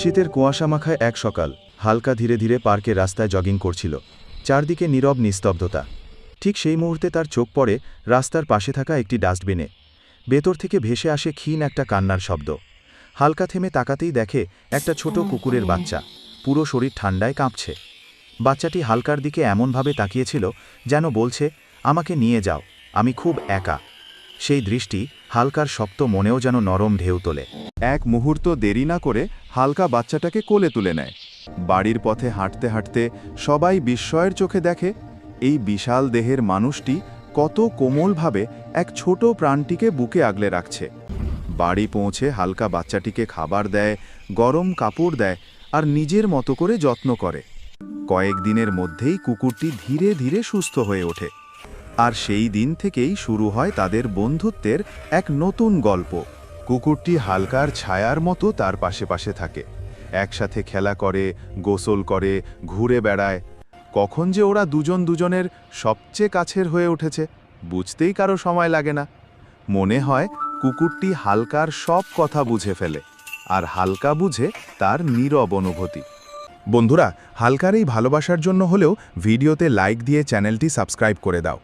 শীতের কুয়াশা মাখায় এক সকাল, হালকা ধীরে ধীরে পার্কে রাস্তায় জগিং করছিল। চারদিকে নীরব নিস্তব্ধতা। ঠিক সেই মুহূর্তে তার চোখ পড়ে রাস্তার পাশে থাকা একটি ডাস্টবিনে। ভেতর থেকে ভেসে আসে ক্ষীণ একটা কান্নার শব্দ। হালকা থেমে তাকাতেই দেখে একটা ছোট কুকুরের বাচ্চা। পুরো শরীর ঠান্ডায় কাঁপছে। বাচ্চাটি হালকার দিকে এমনভাবে তাকিয়েছিল যেন বলছে, আমাকে নিয়ে যাও, আমি খুব একা। সেই দৃষ্টি হালকার শক্ত মনেও যেন নরম ঢেউ তোলে। এক মুহূর্ত দেরি না করে হালকা বাচ্চাটাকে কোলে তুলে নেয়। বাড়ির পথে হাঁটতে হাঁটতে সবাই বিস্ময়ের চোখে দেখে, এই বিশাল দেহের মানুষটি কত কোমলভাবে এক ছোট প্রাণটিকে বুকে আগলে রাখছে। বাড়ি পৌঁছে হালকা বাচ্চাটিকে খাবার দেয়, গরম কাপড় দেয় আর নিজের মতো করে যত্ন করে। কয়েকদিনের মধ্যেই কুকুরটি ধীরে ধীরে সুস্থ হয়ে ওঠে। আর সেই দিন থেকেই শুরু হয় তাদের বন্ধুত্বের এক নতুন গল্প। কুকুরটি হালকার ছায়ার মতো তার পাশে পাশে থাকে। একসাথে খেলা করে, গোসল করে, ঘুরে বেড়ায়। কখন যে ওরা দুজন দুজনের সবচেয়ে কাছের হয়ে উঠেছে, বুঝতেই কারও সময় লাগে না। মনে হয় কুকুরটি হালকার সব কথা বুঝে ফেলে, আর হালকা বুঝে তার নীরব অনুভূতি। বন্ধুরা, হালকার এই ভালোবাসার জন্য হলেও ভিডিওতে লাইক দিয়ে চ্যানেলটি সাবস্ক্রাইব করে দাও।